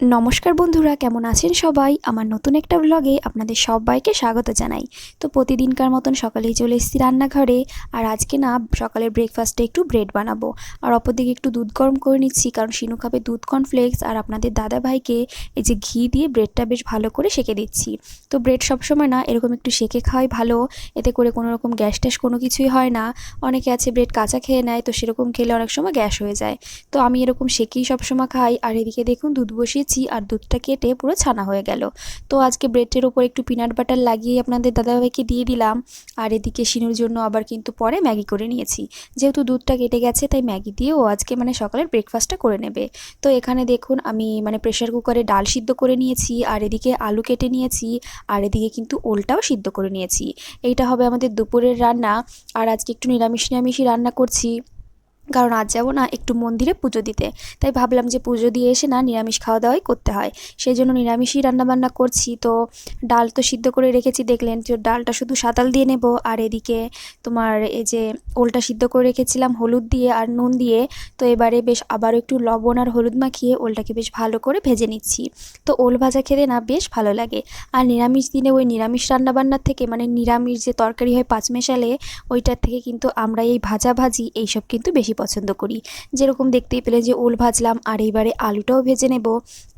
নমস্কার বন্ধুরা, কেমন আছেন সবাই? আমার নতুন একটা ব্লগে আপনাদের সবাইকে স্বাগত জানাই। তো প্রতিদিনকার মতন সকালেই চলে এসেছি রান্নাঘরে। আর আজকে না, সকালের ব্রেকফাস্টে একটু ব্রেড বানাবো। আর অপরদিকে একটু দুধ গরম করে নিচ্ছি, কারণ শিনু খাবে দুধ কর্নফ্লেক্স আর আপনাদের দাদা ভাইকে এই যে ঘি দিয়ে ব্রেডটা বেশ ভালো করে সেঁকে দিচ্ছি। তো ব্রেড সবসময় না, এরকম একটু সেঁকে খাওয়াই ভালো। এতে করে কোনো রকম গ্যাস ট্যাস কোনো কিছুই হয় না। অনেকে আছে ব্রেড কাঁচা খেয়ে নেয়, তো সেরকম খেলে অনেক সময় গ্যাস হয়ে যায়। তো আমি এরকম সেকেই সবসময় খাই। আর এদিকে দেখুন, দুধ বসিয়ে দিয়েছি আর দুধটা কেটে পুরো ছানা হয়ে গেল। তো আজকে ব্রেডের ওপর একটু পিনাট বাটার লাগিয়ে আপনাদের দাদাভাইকে দিয়ে দিলাম। আর এদিকে শিনুর জন্য আবার কিন্তু পরে ম্যাগি করে নিয়েছি। যেহেতু দুধটা কেটে গেছে, তাই ম্যাগি দিয়েও আজকে মানে সকালের ব্রেকফাস্টটা করে নেবে। তো এখানে দেখুন, আমি মানে প্রেশার কুকারে ডাল সিদ্ধ করে নিয়েছি, আর এদিকে আলু কেটে নিয়েছি, আর এদিকে কিন্তু ওলটাও সিদ্ধ করে নিয়েছি। এইটা হবে আমাদের দুপুরের রান্না। আর আজকে একটু নিরামিষ নিরামিষই রান্না করছি। কারণ আজ যাব না একটু মন্দিরে পুজো দিতে। তাই ভাবলাম যে পুজো দিয়ে এসে না নিরামিষ খাওয়া দাওয়াই করতে হয়। সেই জন্য নিরামিষই রান্নাবান্না করছি। তো ডাল তো সিদ্ধ করে রেখেছি, দেখলেন যে ডালটা শুধু সাঁতাল দিয়ে নেব। আর এদিকে তোমার এই যে ওলটা সিদ্ধ করে রেখেছিলাম, হলুদ দিয়ে আর নুন দিয়ে। তো এবারে বেশ আবারও একটু লবণ আর হলুদ মাখিয়ে ওলটাকে বেশ ভালো করে ভেজে নিচ্ছি। তো ওল ভাজা খেতে না বেশ ভালো লাগে। আর নিরামিষ দিনে ওই নিরামিষ রান্নাবান্নার থেকে মানে নিরামিষ যে তরকারি হয় পাঁচমেশালে ওইটার থেকে কিন্তু আমরা এই ভাজা ভাজি, এইসব কিন্তু বেশি পছন্দ করি। যেরকম দেখতেই পেলে যে ওল ভাজলাম আর এইবারে আলুটাও ভেজে নেব।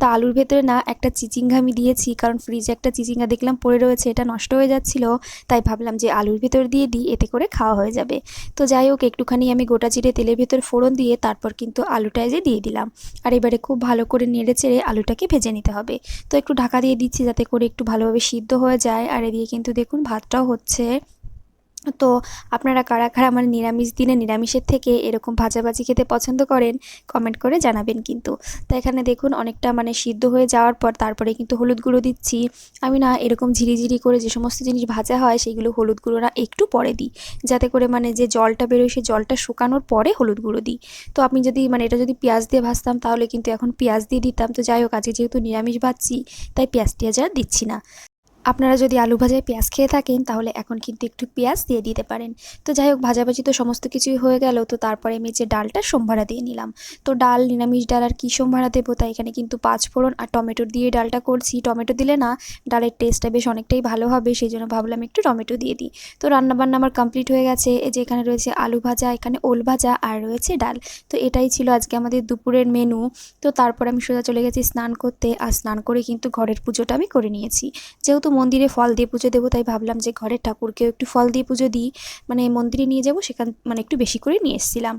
তা আলুর ভেতরে না একটা চিচিঙ্গা আমি দিয়েছি, কারণ ফ্রিজে একটা চিচিঙ্গা দেখলাম পড়ে রয়েছে, এটা নষ্ট হয়ে যাচ্ছিল, তাই ভাবলাম যে আলুর ভেতর দিয়ে দিই, এতে করে খাওয়া হয়ে যাবে। তো যাই হোক, একটুখানি আমি গোটা জিরে তেলের ভেতর ফোড়ন দিয়ে তারপর কিন্তু আলুটা যে দিয়ে দিলাম। আর এবারে খুব ভালো করে নেড়ে চেড়ে আলুটাকে ভেজে নিতে হবে। তো একটু ঢাকা দিয়ে দিচ্ছি যাতে করে একটু ভালোভাবে সিদ্ধ হয়ে যায়। আর এদিকে কিন্তু দেখুন, ভাতটাও হচ্ছে। তো আপনারা কারা কারা মানে নিরামিষ দিনে নিরামিষের থেকে এরকম ভাজাভাজি খেতে পছন্দ করেন কমেন্ট করে জানাবেন কিন্তু। তো এখানে দেখুন অনেকটা মানে সিদ্ধ হয়ে যাওয়ার পর তারপরে কিন্তু হলুদ গুঁড়ো দিচ্ছি। আমি না এরকম ঝিরিঝিরি করে যে সমস্ত জিনিস ভাজা হয় সেইগুলো হলুদ গুঁড়ো না একটু পরে দিই। যাতে করে মানে যে জলটা বেরোয় সেই জলটা শুকানোর পরে হলুদ গুঁড়ো দিই। তো আমি যদি মানে এটা যদি পেঁয়াজ দিয়ে ভাজতাম তাহলে কিন্তু এখন পেঁয়াজ দিয়ে দিতাম। তো যাই হোক আজকে যেহেতু নিরামিষ ভাজছি, তাই পেঁয়াজ টিয়াজ আর দিচ্ছি না। আপনারা যদি আলু ভাজায় পেঁয়াজ খেয়ে থাকেন, তাহলে এখন কিন্তু একটু পেঁয়াজ দিয়ে দিতে পারেন। তো যাই হোক, ভাজাভাজি তো সমস্ত কিছুই হয়ে গেল। তো তারপরে আমি যে ডালটা সোমভাড়া দিয়ে নিলাম। তো ডাল, নিরামিষ ডাল আর কী সোমভাড়া দেবো, তাই এখানে কিন্তু পাঁচ ফোড়ন আর টমেটো দিয়ে ডালটা করছি। টমেটো দিলে না, ডালের টেস্টটা বেশ অনেকটাই ভালো হবে, সেই জন্য ভাবলাম একটু টমেটো দিয়ে দিই। তো রান্নাবান্না আমার কমপ্লিট হয়ে গেছে। এই যে এখানে রয়েছে আলু ভাজা, এখানে ওল ভাজা আর রয়েছে ডাল। তো এটাই ছিল আজকে আমাদের দুপুরের মেনু তো তারপর আমি সোজা চলে গেছি স্নান করতে। আর স্নান করে কিন্তু ঘরের পুজোটা আমি করে নিয়েছি। যেহেতু মন্দিরে ফল দিয়ে পুজো দেবো, তাই ভাবলাম যে ঘরের ঠাকুরকেও একটু ফল দিয়ে পুজো দিই। মানে মন্দিরে নিয়ে যাব, সেখান মানে একটু বেশি করে নিয়ে এসেছিলাম।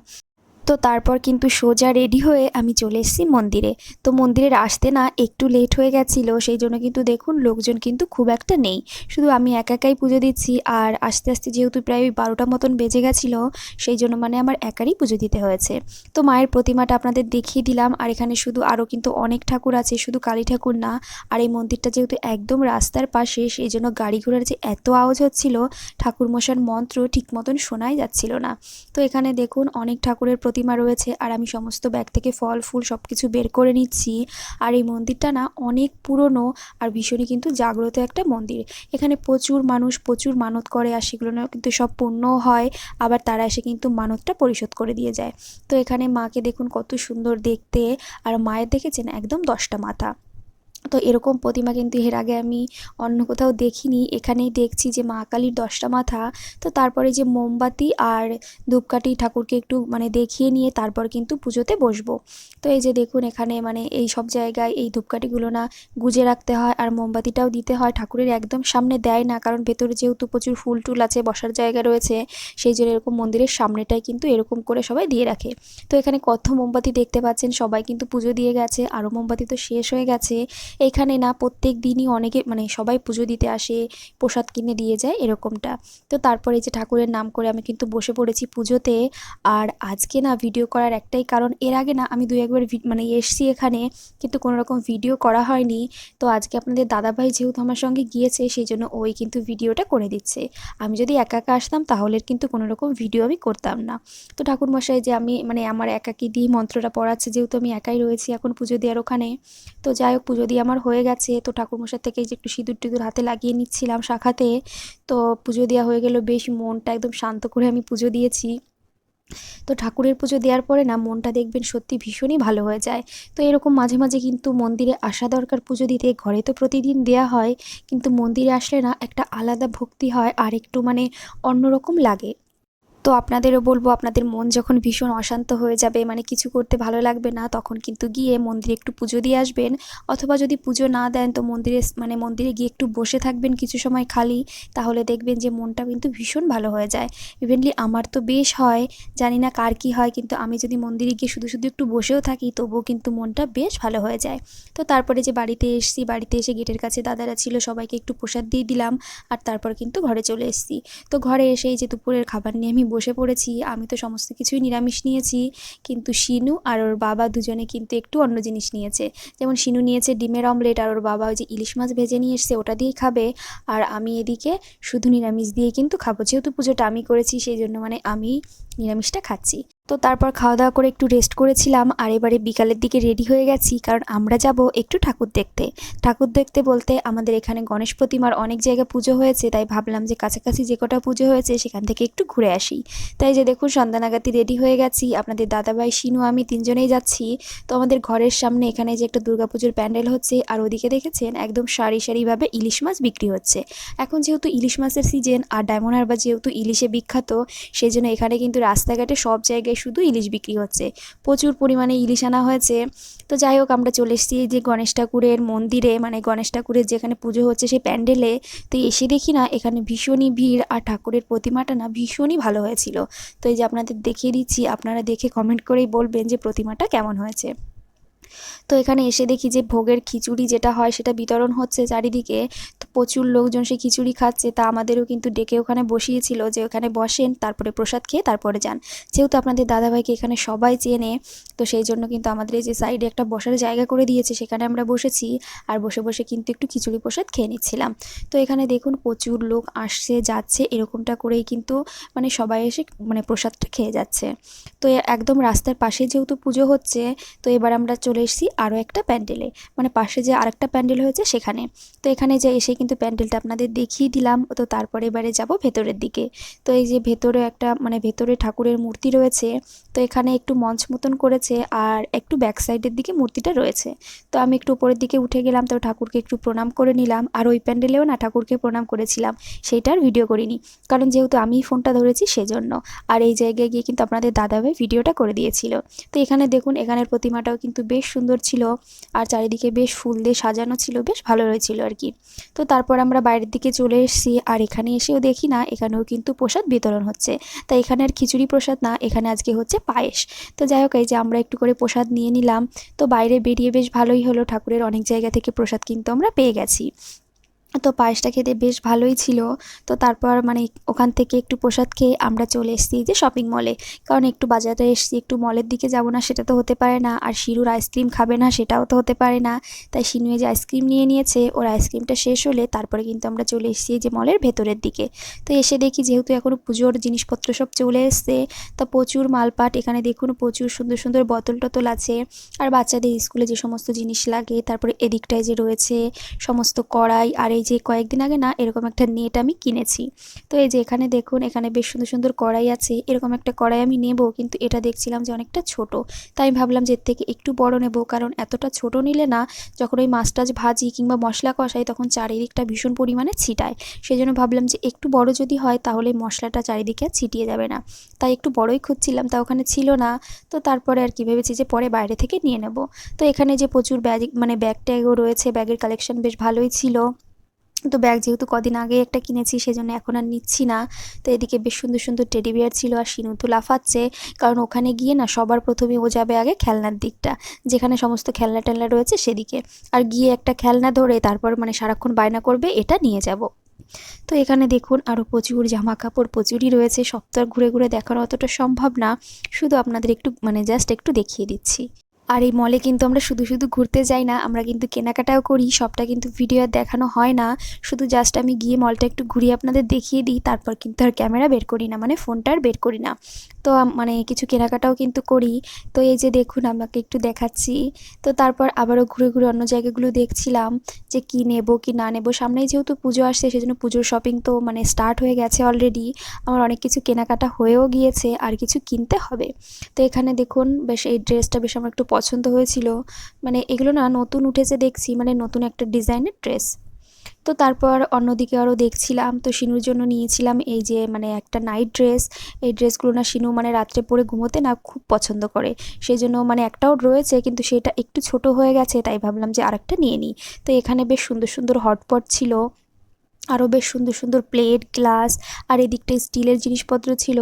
তো তারপর কিন্তু সোজা রেডি হয়ে আমি চলে এসেছি মন্দিরে। তো মন্দিরের আসতে না একটু লেট হয়ে গেছিল, সেই জন্য কিন্তু দেখুন লোকজন কিন্তু খুব একটা নেই। শুধু আমি একা একাই পুজো দিচ্ছি আর আস্তে আস্তে যেহেতু প্রায় ওই বারোটা মতন বেজে গেছিল, সেই জন্য মানে আমার একারই পুজো দিতে হয়েছে। তো মায়ের প্রতিমাটা আপনাদের দেখিয়ে দিলাম আর এখানে শুধু আরও কিন্তু অনেক ঠাকুর আছে, শুধু কালী ঠাকুর না। আর এই মন্দিরটা যেহেতু একদম রাস্তার পাশে, সেই জন্য গাড়ি ঘোড়ার যে এত আওয়াজ হচ্ছিল ঠাকুর মশার মন্ত্র ঠিক মতন শোনাই যাচ্ছিল না। তো এখানে দেখুন অনেক ঠাকুরের প্রতিমা রয়েছে আর আমি সমস্ত ব্যাগ থেকে ফল, ফুল সব কিছু বের করে নিচ্ছি। আর এই মন্দিরটা না অনেক পুরনো আর ভীষণই কিন্তু জাগ্রত একটা মন্দির। এখানে প্রচুর মানুষ, প্রচুর মানত করে আর সেগুলো কিন্তু সব পূর্ণ হয়, আবার তারা এসে কিন্তু মানতটা পরিশোধ করে দিয়ে যায়। তো এখানে মাকে দেখুন কত সুন্দর দেখতে, আর মায়ের দেখেছেন একদম দশটা মাথা। তো এরকম প্রতিমা কিন্তু এর আগে আমি অন্য কোথাও দেখিনি। এখানেই দেখছি যে মা কালীর দশটা মাথা, তো তারপরে যে মোমবাতি আর ধূপকাঠি ঠাকুরকে একটু মানে দেখিয়ে নিয়ে তারপর কিন্তু পুজোতে বসবো। তো এই যে দেখুন এখানে মানে এই সব জায়গায় এই ধূপকাঠিগুলো না গুজে রাখতে হয় আর মোমবাতিটাও দিতে হয়। ঠাকুরের একদম সামনে দেয় না, কারণ ভেতরে যেহেতু প্রচুর ফুল টুল আছে, বসার জায়গা রয়েছে, সেই জন্য এরকম মন্দিরের সামনেটাই কিন্তু এরকম করে সবাই দিয়ে রাখে। তো এখানে কত মোমবাতি দেখতে পাচ্ছেন, সবাই কিন্তু পুজো দিয়ে গেছে, আরও মোমবাতি তো শেষ হয়ে গেছে। এইখানে না প্রত্যেক দিনই অনেকে মানে সবাই পুজো দিতে আসে, প্রসাদ কিনে দিয়ে যায়, এরকমটা। তো তারপরে যে ঠাকুরের নাম করে আমি কিন্তু বসে পড়েছি পুজোতে। আর আজকে না ভিডিও করার একটাই কারণ, এর আগে না আমি দু একবার মানে এসছি এখানে, কিন্তু কোনো রকম ভিডিও করা হয়নি। তো আজকে আপনাদের দাদাভাই যেহেতু আমার সঙ্গে গিয়েছে, সেই জন্য ওই কিন্তু ভিডিওটা করে দিচ্ছে। আমি যদি একা একা আসতাম, তাহলে কিন্তু কোনো রকম ভিডিও আমি করতাম না। তো ঠাকুরমশাই যে আমি মানে আমার একাকি দিয়ে মন্ত্রটা পড়াচ্ছে, যেহেতু আমি একাই রয়েছি এখন পুজো দেওয়ার ওখানে। তো যাই হোক, পুজো দিয়ে আমার হয়ে গেছে, তো ঠাকুরমশার থেকে যে একটু সিঁদুর টিঁদুর হাতে লাগিয়ে নিচ্ছিলাম শাখাতে, তো পুজো দেওয়া হয়ে গেল, বেশ মনটা একদম শান্ত করে আমি পুজো দিয়েছি। তো ঠাকুরের পুজো দেওয়ার পরে না, মনটা দেখবেন সত্যি ভীষণই ভালো হয়ে যায়। তো এরকম মাঝে মাঝে কিন্তু মন্দিরে আসা দরকার পুজো দিতে, ঘরে তো প্রতিদিন দেয়া হয়, কিন্তু মন্দিরে আসলে না একটা আলাদা ভক্তি হয়, আর একটু মানে অন্যরকম লাগে। তো আপনাদেরও বলব, আপনাদের মন যখন ভীষণ অশান্ত হয়ে যাবে মানে কিছু করতে ভালো লাগবে না, তখন কিন্তু গিয়ে মন্দিরে একটু পুজো দিয়ে আসবেন। অথবা যদি পুজো না দেন, তো মন্দিরে মানে মন্দিরে গিয়ে একটু বসে থাকবেন কিছু সময় খালি, তাহলে দেখবেন যে মনটা কিন্তু ভীষণ ভালো হয়ে যায়। ইভেনলি আমার তো বেশ হয়, জানি না কার কী হয়, কিন্তু আমি যদি মন্দিরে গিয়ে শুধু শুধু একটু বসেও থাকি, তবুও কিন্তু মনটা বেশ ভালো হয়ে যায়। তো তারপরে যে বাড়িতে এসেছি, বাড়িতে এসে গেটের কাছে দাদারা ছিল, সবাইকে একটু প্রসাদ দিয়ে দিলাম, আর তারপর কিন্তু ঘরে চলে এসেছি। তো ঘরে এসেই যে দুপুরের খাবার নিয়ে আমি বসে পড়েছি, আমি তো সমস্ত কিছুই নিরামিষ নিয়েছি। কিন্তু শিনু আর ওর বাবা দুজনে কিন্তু একটু অন্য জিনিস নিয়েছে। যেমন শিনু নিয়েছে ডিমের অমলেট আর ওর বাবা ওই যে ইলিশ মাছ ভেজে নিয়ে এসছে, ওটা দিয়েই খাবে। আর আমি এদিকে শুধু নিরামিষ দিয়ে কিন্তু খাব। যেহেতু পুজোটা আমি করেছি, সেই জন্য মানে আমি নিরামিষটা খাচ্ছি। তো তারপর খাওয়া দাওয়া করে একটু রেস্ট করেছিলাম, আর এবারে বিকালের দিকে রেডি হয়ে গেছি, কারণ আমরা যাব একটু ঠাকুর দেখতে। ঠাকুর দেখতে বলতে আমাদের এখানে গণেশ প্রতিমার অনেক জায়গায় পুজো হয়েছে, তাই ভাবলাম যে কাছাকাছি যে কটা পুজো হয়েছে সেখান থেকে একটু ঘুরে আসি। তাই যে দেখুন সন্ধ্যানাগাতি রেডি হয়ে গেছি, আপনাদের দাদাভাই, শিনু, আমি তিনজনেই যাচ্ছি। তো আমাদের ঘরের সামনে এখানে যে একটা দুর্গাপুজোর প্যান্ডেল হচ্ছে, আর ওদিকে দেখেছেন একদম সারি সারিভাবে ইলিশ মাছ বিক্রি হচ্ছে। এখন যেহেতু ইলিশ মাছের সিজন আর ডায়মন্ড হারবার যেহেতু ইলিশে বিখ্যাত সেই জন্য এখানে কিন্তু রাস্তাঘাটে সব জায়গায় শুধু ইলিশ বিক্রি হচ্ছে। প্রচুর পরিমাণে ইলিশ আনা হয়েছে। তো যাই হোক, আমরা চলে এসেছি যে গণেশ ঠাকুরের মন্দিরে মানে গণেশ ঠাকুরের যেখানে পুজো হচ্ছে সেই প্যান্ডেলে। তো এসে দেখি না, এখানে ভীষণই ভিড় আর ঠাকুরের প্রতিমাটা না ভীষণই ভালো হয়েছিল। তো এই যে আপনাদের দেখিয়ে দিচ্ছি, আপনারা দেখে কমেন্ট করেই বলবেন যে প্রতিমাটা কেমন হয়েছে। তো এখানে এসে দেখি যে ভোগের খিচুড়ি যেটা হয়, সেটা বিতরণ হচ্ছে চারিদিকে। প্রচুর লোকজন সেই খিচুড়ি খাচ্ছে, তা আমাদেরও কিন্তু ডেকে ওখানে বসিয়েছিল যে ওখানে বসেন, তারপরে প্রসাদ খেয়ে তারপরে যান। যেহেতু আপনাদের দাদাভাইকে এখানে সবাই চেনে, তো সেই জন্য কিন্তু আমাদের এই যে সাইডে একটা বসার জায়গা করে দিয়েছে, সেখানে আমরা বসেছি আর বসে বসে কিন্তু একটু খিচুড়ি প্রসাদ খেয়ে নিচ্ছিলাম। তো এখানে দেখুন প্রচুর লোক আসছে, যাচ্ছে, এরকমটা করেই কিন্তু মানে সবাই এসে মানে প্রসাদটা খেয়ে যাচ্ছে। তো একদম রাস্তার পাশে যেহেতু পুজো হচ্ছে, তো এবার আমরা চলে এসেছি আরও একটা প্যান্ডেলে। মানে পাশে যে আরেকটা প্যান্ডেল হয়েছে সেখানে। তো এখানে যে এসে কিন্তু প্যান্ডেলটা আপনাদের দেখিয়ে দিলাম। তো তারপরে এবারে যাব ভেতরের দিকে। তো এই যে ভেতরে একটা মানে ভেতরে ঠাকুরের মূর্তি রয়েছে, তো এখানে একটু মঞ্চ মতন করেছে আর একটু ব্যাক সাইডের দিকে মূর্তিটা রয়েছে। তো আমি একটু উপরের দিকে উঠে গেলাম, তো ঠাকুরকে একটু প্রণাম করে নিলাম। আর ওই প্যান্ডেলেও না ঠাকুরকে প্রণাম করেছিলাম সেইটার ভিডিও করিনি। কারণ যেহেতু আমি ফোনটা ধরেছি সেজন্য। আর এই জায়গায় গিয়ে কিন্তু আপনাদের দাদাভাই ভিডিওটা করে দিয়েছিল। তো এখানে দেখুন, এখানের প্রতিমাটাও কিন্তু বেশ সুন্দর ছিল। আর চারিদিকে বেশ ফুল দিয়ে সাজানো ছিল, বেশ ভালো হয়েছিল আর কি। তো তারপর আমরা বাইরের দিকে চলে এসেছি, আর এখানে এসেও দেখি না, এখানেও কিন্তু প্রসাদ বিতরণ হচ্ছে। তাই এখানে আর খিচুড়ি প্রসাদ না, এখানে আজকে হচ্ছে পায়েস। তো যাই হোক, এই যে আমরা একটু করে প্রসাদ নিয়ে নিলাম। তো বাইরে বেরিয়ে বেশ ভালোই হলো, ঠাকুরের অনেক জায়গা থেকে প্রসাদ কিন্তু আমরা পেয়ে গেছি। তো পায়েসটা খেতে বেশ ভালোই ছিল। তো তারপর মানে ওখান থেকে একটু প্রসাদ খেয়ে আমরা চলে এসেছি যে শপিং মলে কারণ একটু বাজারে এসেছি, একটু মলের দিকে যাব না সেটা তো হতে পারে না। আর শিরুর আইসক্রিম খাবে না সেটাও তো হতে পারে না। তাই শিনুয়ে যে আইসক্রিম নিয়ে নিয়েছে, ওর আইসক্রিমটা শেষ হলে তারপরে কিন্তু আমরা চলে এসেছি যে মলের ভেতরের দিকে। তো এসে দেখি যেহেতু এখনও পুজোর জিনিসপত্র সব চলে এসছে, তা প্রচুর মালপাট, এখানে দেখুন প্রচুর সুন্দর সুন্দর বোতল টোতল আছে। আর বাচ্চাদের স্কুলে যে সমস্ত জিনিস লাগে, তারপরে এদিকটায় যে রয়েছে সমস্ত কড়াই আর এই যে কয়েকদিন আগে না এরকম একটা নেট আমি কিনেছি। তো এই যে এখানে দেখুন, এখানে বেশ সুন্দর সুন্দর কড়াই আছে। এরকম একটা কড়াই আমি নেব, কিন্তু এটা দেখছিলাম যে অনেকটা ছোট। তাই ভাবলাম যে এর থেকে একটু বড় নেব, কারণ এতটা ছোট নিলে না যখন ওই মাছ টাছ ভাজি কিংবা মশলা কষাই তখন চারিদিকটা ভীষণ পরিমাণে ছিটায়। সেই জন্য ভাবলাম যে একটু বড় যদি হয় তাহলে মশলাটা চারিদিকে ছিটিয়ে যাবে না। তাই একটু বড়ই খুঁজছিলাম, তা ওখানে ছিল না। তো তারপরে আর কি ভেবেছি যে পরে বাইরে থেকে নিয়ে নেব। তো এখানে যে প্রচুর ব্যাগ মানে ব্যাগ ট্যাগও রয়েছে, ব্যাগের কালেকশন বেশ ভালোই ছিল। তো ব্যাগ যেহেতু কদিন আগে একটা কিনেছি, সেজন্য এখন আর নিচ্ছি না। তো এদিকে বেশ সুন্দর সুন্দর টেডি বিয়ার ছিল আর সিনু তো লাফাচ্ছে। কারণ ওখানে গিয়ে না সবার প্রথমে ও যাবে আগে খেলনার দিকটা। যেখানে সমস্ত খেলনা টেলনা রয়েছে সেদিকে। আর গিয়ে একটা খেলনা ধরে তারপর মানে সারাক্ষণ বায়না করবে, এটা নিয়ে যাব। তো এখানে দেখুন আরও প্রচুর জামা কাপড় প্রচুরই রয়েছে। সপ্তাহ ঘুরে ঘুরে দেখানো অতটা সম্ভব না। শুধু আপনাদের একটু মানে জাস্ট একটু দেখিয়ে দিচ্ছি। আর এই মলে কিন্তু আমরা শুধু শুধু ঘুরতে যাই না, আমরা কিন্তু কেনাকাটাও করি, সবটা কিন্তু ভিডিও দেখানো হয় না। শুধু জাস্ট আমি গিয়ে মলটা একটু ঘুরিয়ে আপনাদের দেখিয়ে দিই, তারপর কিন্তু আর ক্যামেরা বের করি না মানে ফোনটা আর বের করি না। তো মানে কিছু কেনাকাটাও কিন্তু করি। তো এই যে দেখুন, আমাকে একটু দেখাচ্ছি। তো তারপর আবারও ঘুরে ঘুরে অন্য জায়গাগুলো দেখছিলাম, যে কি নেব, কি না নেব। সামনেই যেহেতু পুজো আসছে, সেজন্য পুজোর শপিং তো মানে স্টার্ট হয়ে গেছে অলরেডি আমার অনেক কিছু কেনাকাটা হয়েও গিয়েছে, আর কিছু কিনতে হবে। তো এখানে দেখুন, বেশ এই ড্রেসটা বেশ আমার একটু পছন্দ হয়েছিল। মানে এগুলো না নতুন উঠেছে দেখছি মানে নতুন একটা ডিজাইনের ড্রেস। তো তারপর অন্যদিকে আরও দেখছিলাম, তো শিনুর জন্য নিয়েছিলাম এই যে মানে একটা নাইট ড্রেস এই ড্রেসগুলো না শিনু মানে রাত্রে পরে ঘুমোতে না খুব পছন্দ করে। সেই জন্য মানে একটাও রয়েছে, কিন্তু সেটা একটু ছোট হয়ে গেছে, তাই ভাবলাম যে আরেকটা নিয়ে নিই। তো এখানে বেশ সুন্দর সুন্দর হটপট ছিল। আরও বেশ সুন্দর সুন্দর প্লেট গ্লাস আর এদিকটায় স্টিলের জিনিসপত্র ছিল।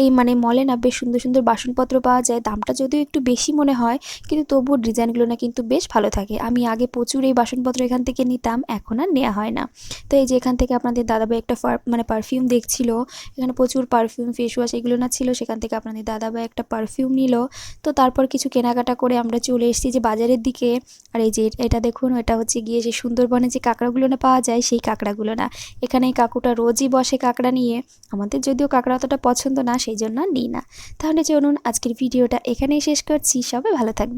এই মানে মলে না বেশ সুন্দর সুন্দর বাসনপত্র পাওয়া যায়। দামটা যদিও একটু বেশি মনে হয়, কিন্তু তবুও ডিজাইনগুলো না কিন্তু বেশ ভালো থাকে। আমি আগে প্রচুর এই বাসনপত্র এখান থেকে নিতাম, এখন আর নেওয়া হয় না। তো এই যে এখান থেকে আপনাদের দাদাভাই একটা মানে পারফিউম দেখছিল, এখানে প্রচুর পারফিউম ফেস ওয়াশ এগুলো না ছিল, সেখান থেকে আপনাদের দাদাভাই একটা পারফিউম নিল। তো তারপর কিছু কেনাকাটা করে আমরা চলে এসেছি যে বাজারের দিকে। আর এই যে এটা দেখুন, এটা হচ্ছে গিয়ে যে সুন্দরবনে যে কাঁকড়াগুলো না পাওয়া যায়, সেই কাঁকড়াগুলো না এখানে এই কাকুটা রোজই বসে কাঁকড়া নিয়ে আমাদের যদিও কাঁকড়া অতটা পছন্দ না, সেই জন্য নিই না। তাহলে চলুন আজকের ভিডিওটা এখানেই শেষ করছি। সবাই ভালো থাকবে